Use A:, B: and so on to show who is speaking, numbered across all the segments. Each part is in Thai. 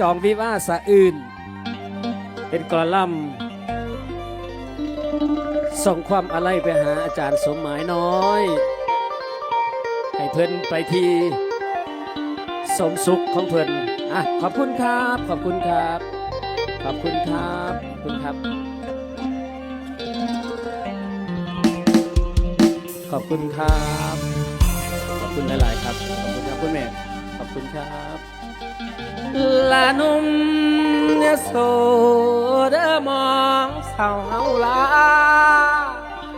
A: จองวิวาสะอื่น เป็นกอลัมส่งความอะไรไปหาอาจารย์สมหมายน้อย ให้เพิ่นไปทีสมสุขของเพิ่นอะขอบคุณครับ ขอบคุณครับ ขอบคุณครับขอบคุณครับ ขอบคุณครับ ขอบคุณหลาย ๆ ครับ ขอบคุณครับคุณแม่ คุณครับลานุ่มเนี่ยโสดมองเศร้าเฮาลา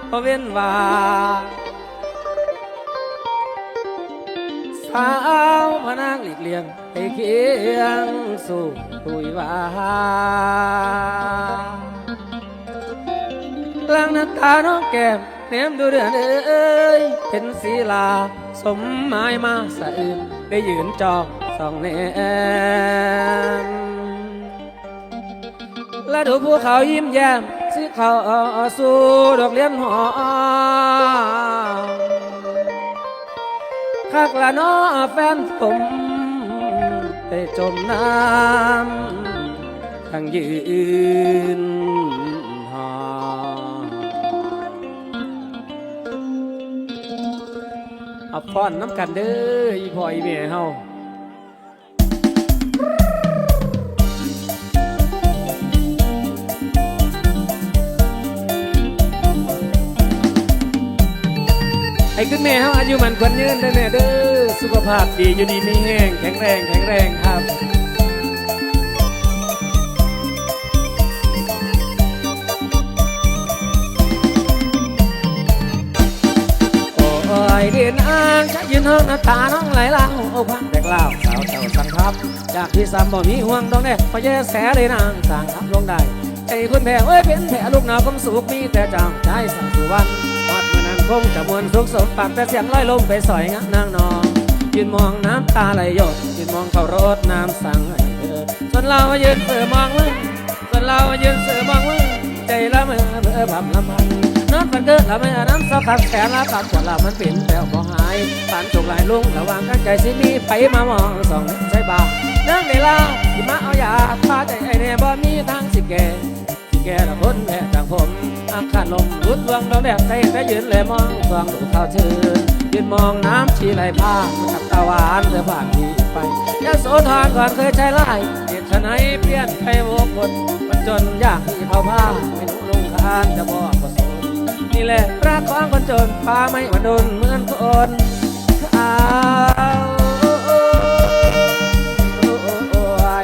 A: เพราะเว้นว่าสาวพนางหลีกเลี่ยงให้เคียงสู่ตุยว่าลางน้ำตาน้องแก้มเนมดูเดือนเอ้ยเห็นศีลา สมหมายมาสะอื่น ได้ยืนจองส่องแนมและดูภูเขายิ้มแย้มสิเขาสู่ดอกเลี้ยนหอมคักละน้อแฟนผมไปจมน้ำทั้งยืน เอาพรน้ำกันเด้ออีพ่ออีแม่เฮาให้คุณแม่เฮาอายุมันควรยืนได้แม่เด้อสุขภาพดีอยู่ดีมีแห้งแข็งแรงแข็งแรงครับ ยืนห้องหน้าตาน้องไหลล่างโอ้พังแดกล่าวสาวเจ้าสังครับ จากที่สามบ่มีห่วงดองแน่พอแย่แสเลยนางสั่งครับลงได้ใจคุณแพ้เอ้ยเป็นแผลลูกหนาวความสุขมีแต่จางใจสั่งสุวรรณวัดมื่อนั้นคงจะมวนสุขสมปากแต่เสียงลอยลมไปสอยงะนางนองยืนมองน้ำตาไหลหยดยืนมองเขารถน้ำสั่งให้เธอส่วนเรายืนเสือมองมึงส่วนเรายืนเสือมองมึงใจละเมอเบื่อผับละมัน อนมันเกิดละไม่อันนั้นสักขัดแขนละตัดขวดละมันเป็นแปลวบ่หายปานจกหลายลุงระว่างกันใจสิมีไปมามองสองใช่บ่านั่องในลาที่มาเอายาพาใจไอ้เนี่ยบ่มีทางสิแก่สิแก่ละคนแม่จากผมอาคาลมรุดวงดอกแดดใส่แต่ยืนเลยมองสวงดูเข้าวชื่นยืนมองน้ำชีไหลพากับตาหวานเธอผ่านที่ไปยาโสธรก่อนเคยใช้ไล่เหตุไฉนเปลี่ยนไปโวกคนมันจนยากที่เขาพาไม่รู้ลงคานจะบอกว่าโสด นี่แหละรักของคนจนฟ้าไม่มาดนเหมือนคนเอา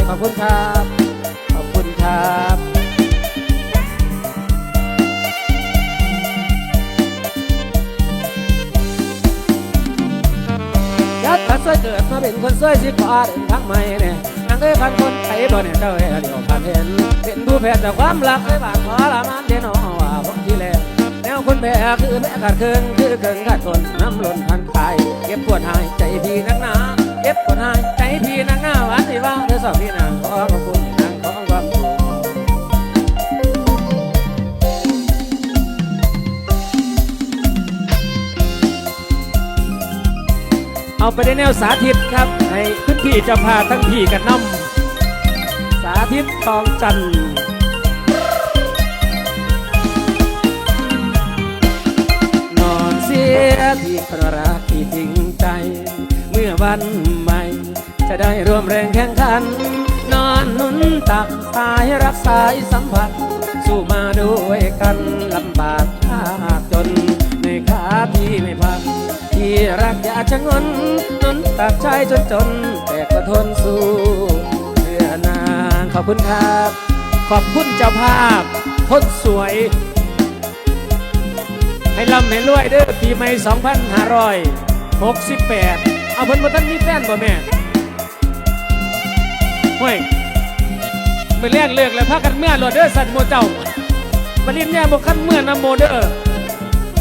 A: ขอบคุณครับขอบคุณครับยัดพัดสวยเกิดมาเป็นคนสวยสิขวาเดินทางใหม่เนี่ยนางเอ้ยพันคนไทยบ่เนี่ยเจ้าเอ๋เดียวผ่านเห็นเป็นผู้แพ้จากความรักไอ้บาดขอละมันเดนอ วคนแพ้คือแพ้ขาดเคิงคือเคิงขาดทนน้ำล้นพันไปเก็บปวดหายใจพี่นักหนาเก็บปวดหายใจพี่นักหนาวันที่ว่าเธอสอบพี่นางขอขอบคุณนางของความสุขเอาไปได้แนวสาธิตครับให้พื้นที่จะพาทั้งพี่กันน้ำสาธิตทองจันทร์ ยที่ครรักที่จริงใจ เมื่อวันใหม่ จะได้ร่วมแรงแข่งขัน นอนหนุนตักสายรักสายสัมพันธ์สู้มาด้วยกันลำบากยากจน ในขาพี่ไม่พัก ที่รักอย่าชะงนนุนตักชายจนจน แต่ก็ทนสู้เพื่อนางขอบคุณครับ ขอบคุณเจ้าภาพคนสวย ให้ร่ำให้รวยเด้อปีใหม่2568 เอาเพิ่นบ่ทันมีแฟนบ่แม่ห่วยไปแล่นเลิกแล้วพากันเมื่อโลดเด้อสันโมเจ้าปริญญาบ่คันเมื่อนำโมเด้อ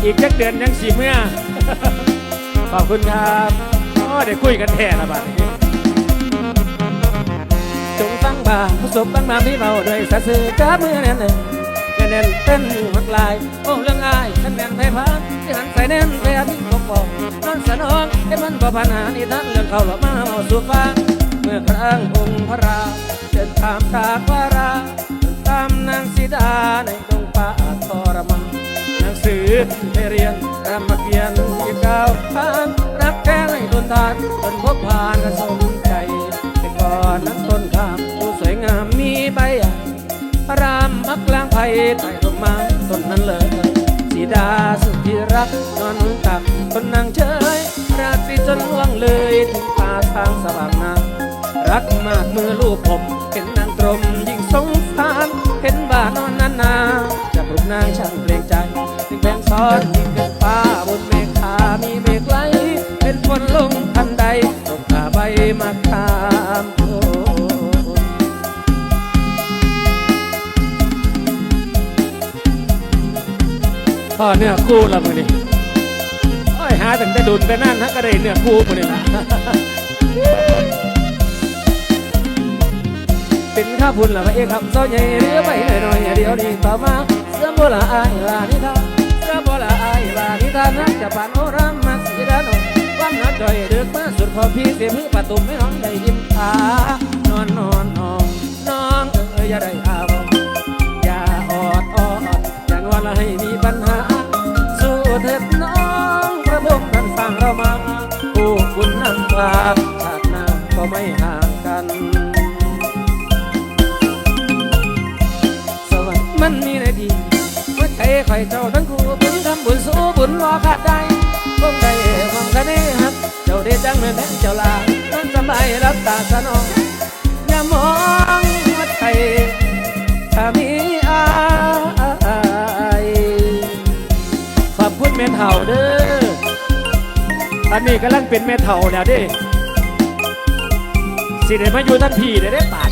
A: อีกจักเดือนยังสิเมื่อขอบคุณครับอ๋อเดี๋ยวคุยกันแท้ละบัดนี้จงฟังบ่าประสบบ้างมาพี่เบาด้วยสะสือจับมือแน่นเลยแน่นๆเต้นหักลายโอ้เรื่องอาย อาทิตย์บอกบอกนอนสนองให้มันบ่ปัญหานี่ท่านเรื่องเขาหลอกมาเอาสู่ฟังเมื่อครั้งองค์พระราเดินตามตากวาราตามนางสีดาในดงป่าทรมานหนังสือให้เรียนรำมาเขียนที่ก้าวผ่านรักแท้ให้ทนทานจนพบผ่านกระสมใจแต่ก่อนนั้นต้นขามดูสวยงามมีใบใหญ่พระรามพักกลางไผ่ใต้ต้นไม้ต้นนั้นเลย ดาสุดที่รักนอนตักคนนางเฉยราตรีจนล่วงเลยถึงป่าทางสว่างนารักมากมือลูกผมเห็นนางตรมยิ่งสงสารเห็นบ้านอนนานนาจะปลุกนางช่างเกรงใจถึงแบงซ้อนยิ่งเกินฟ้าบนเมฆขามีเมฆไหลเป็นฝนลงทันใดตกขาใบมาคามโพ่อเนื้อคู่ละมือนี่โอ้ยหาถึงได้ดุนไปนั่นฮะก็ได้เนื้อคู่มือนี่ละเป็นข้าพุ่นละพระเอกคำซ้อใหญ่เรือไปหน่อยหน่อยเดียวนี้ต่อมาเสื้อโบราณอายลานิทานเสื้อโบราณอายลานิทานนักจะปานโอรามักสีดานนวันนัดจอยเดือกมาสุดพอพี่เสียพื้นประตูไม่น้องได้ยิ้มขานอนนอนนอนน้องเอ้ยอย่าได้อาวอย่าออดออดอย่างว่าละให้มี ชาติหน้าก็ไม่ห่างกัน สวรรค์มันมีในดีหัวใจคอยเจ้าทั้งคู่บุญทำบุญสู้บุญรอขาดได้คงได้มองกันนี้ฮักเจ้าได้จังเมื่อแม่เจ้าลาต้นสบายรับตาสนองอย่ามองหัวใจถ้ามีอายขอบคุณแม่เฒ่าเด้อ อนนี้กำลังเป็นแม่เฒ่าแล้วเด้สิได้มาอยู่ทันทีได้ได้ปาด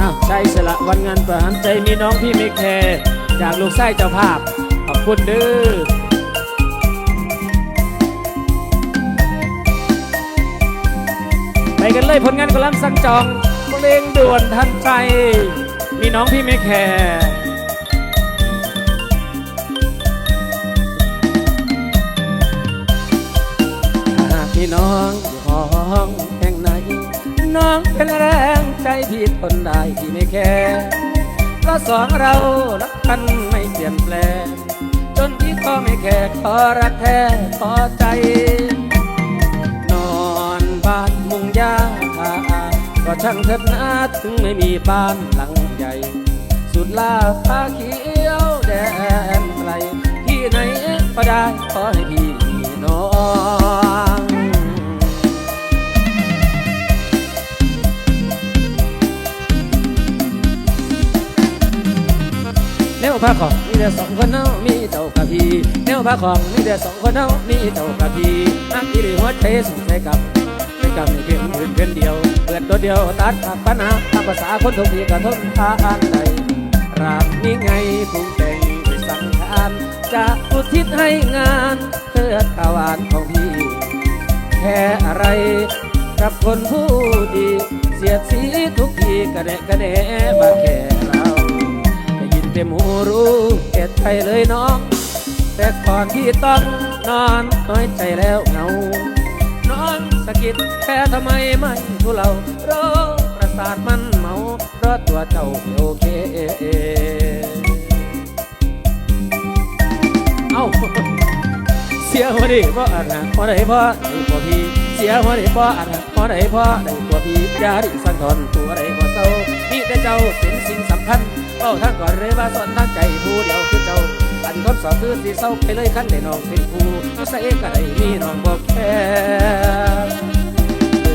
A: อ้าวใช่สละวันงานประหารใจมีน้องพี่ไม่แคร์จากลูกไส้เจ้าภาพ ขอบคุณเด้อ กันเลยผลงานกำลังสั่งจองเพลงด่วนทันใจ มีน้องพี่ไม่แคร์หากพี่น้องอยู่ห้องแห่งไหน น้องเป็นแรงใจที่ทนได้ที่ไม่แคร์เพราะสองเรารักกันไม่เปลี่ยนแปลงจนที่ก็ไม่แค่ขอรักแท้ขอใจ บ้านมุงยาคาก็ช่างเถิดนะถึงไม่มีบ้านหลังใหญ่ สุดลาฟ้าเขียวแดนไกลที่ไหนก็ได้ขอให้พี่น้องแนวพระของมีแต่สองคนเนามีเจ้ากับพี่แนวพระของมีแต่สองคนเนามีเจ้ากับพี่อักอีหรือหัวใจสุดใจกับ ใจกับไม่เพียงอื่นเพียงเดียวเปิดตัวเดียวตัดขาดปัญหาตามภาษาคนทุกทีกระทบทานใดรักนี้ไงปรุงแต่งด้วยสังขารจะอุทิศให้งานเพื่อตาวานของพี่แค่อะไรกับคนผู้ดี เสียดสีทุกทีกระเดะกระเดะมาแค่เราได้ยินเต็มหูรู้เอ็ดใจเลยน้อง แต่ก่อนที่ต้องนอนน้อยใจแล้วเหงา น้องสะกิดแค่ทำไมไม่ทุเราโรคประสาทมันเมาเพราะตัวเจ้าโอเคเอ้าเสียหัวดิพราอะไรเพราะไหนเพราะไอ้พวกพี่เสียหัวดิเพราะอะไรเพราะไหนเพราะไอ้พวกพี่ยาดิสังทอนตัวไหนก็เศร้ามีแต่เจ้าเป็นสิ่งสำคัญเป้าทั้งก่อนเลยว่าสอนทั้งใจผู้เดียวคือเจ้า อันทดสอบคือสิเศร้าไปเลยขั้นได้น้องเป็นผู้ใส่ก็ได้มีน้องบอกแค่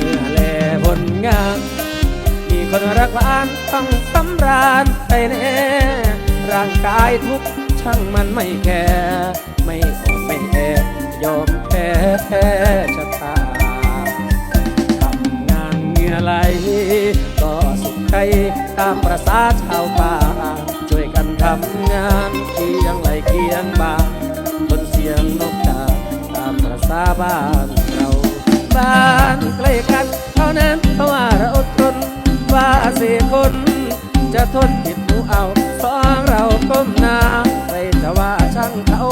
A: เมื่อแลผลงานมีคนรักหวานต้องสำราญไปแน่ร่างกายทุกช่างมันไม่แคร์ไม่อ่อนไม่แอยอมแพ้แพ้ชะตาทำงานเงื่อไหลก็สุขใจตามประสาชาวป่า บ้านใกล้กันเท่านั้นเพราะว่าเราอดทนว่าสี่คน จะทนผิดหูเอาสองเราก้มหน้าใครจะว่าช่างเขา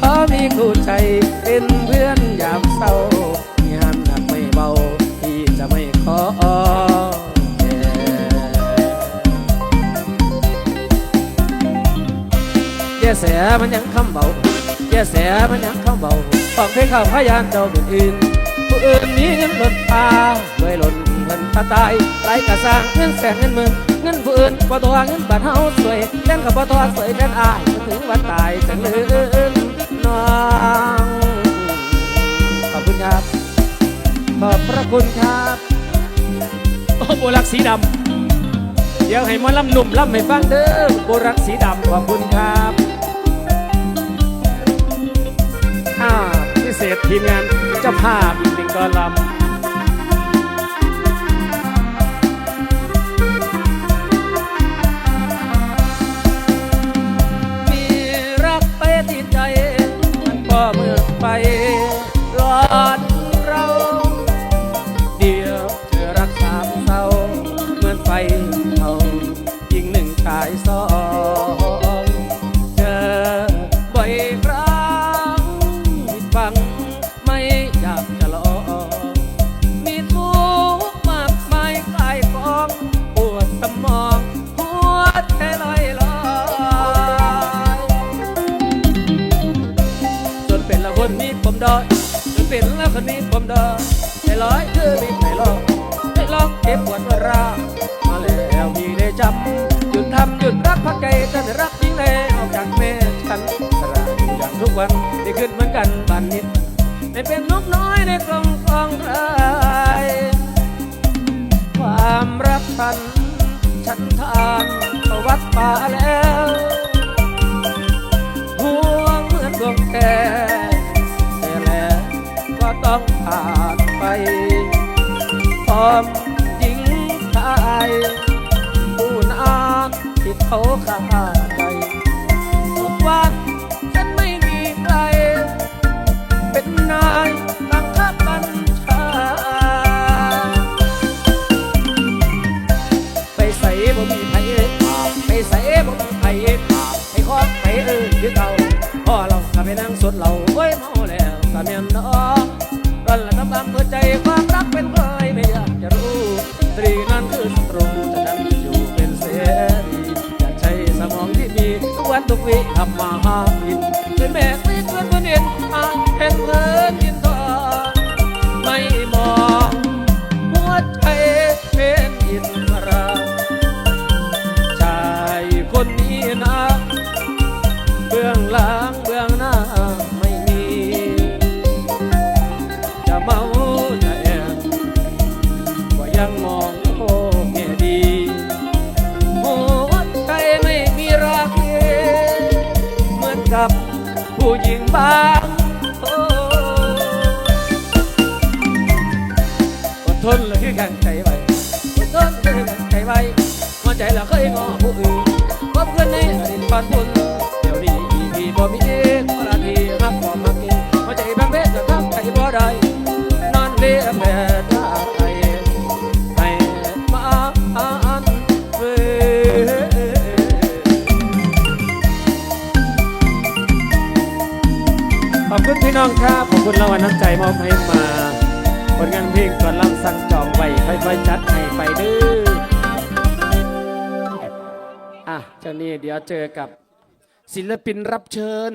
A: ขอมีคู่ใจเป็นเพื่อนยามเศร้างานหนักไม่เบาที่จะไม่ขอแย่เสีมันยังคำเบาแย่เสีมันยังคำเบาฟังเพลงข่าพยานเจ้าเป็นอื่น ผู้อื่นมีเงินหล่นตาด้วยหล่นเงินตาตายไรกะสร้างเงินแสนเงินหมื่นเงินผู้อื่นบ่ตัวเงินบาทเฮาสวยแล่นกับบ่ตัวสวยแล่นอายถึงวันตายจังลืมน้องขอบคุณครับขอบพระคุณครับโอ้โบรักสีดำเดี๋ยวให้มอลำหนุ่มลำให้ฟังเด้อโบรักสีดำขอบคุณครับอ่าพิเศษทีมงาน จ้าภาพอีกหนึ่งกอลำ ขึ้นเหมือนกันบันนิดได้เป็นนกน้อยในกลองกองไรความรักฉัน ฉันทานวัดป่าแล้วห่วงเหมือนดวงแก้แต่แล้วก็ต้องผ่านไปพร้อมหญิงชายผู้นาที่เขาขาด วันทุกวิทำมาหากินเป็นแม่ไม่เพื่อนคนเห็นอ่านเห็นเพื่อนยินทองไม่มอง กับผู้หญิงบางคนอดทนเลยคือแข่งใจไว้อดทนเลยคือแข่งใจไว้หัวใจเราเคยงอผู้อื่นพบเพื่อนในอดีตปานบุญเดี๋ยวนี้พี่บ่มีเองเวลาที่รักบ่มักเองหัวใจบางเพศจะทำใจบ่ได้ เดี๋ยวเจอกับศิลปินรับเชิญ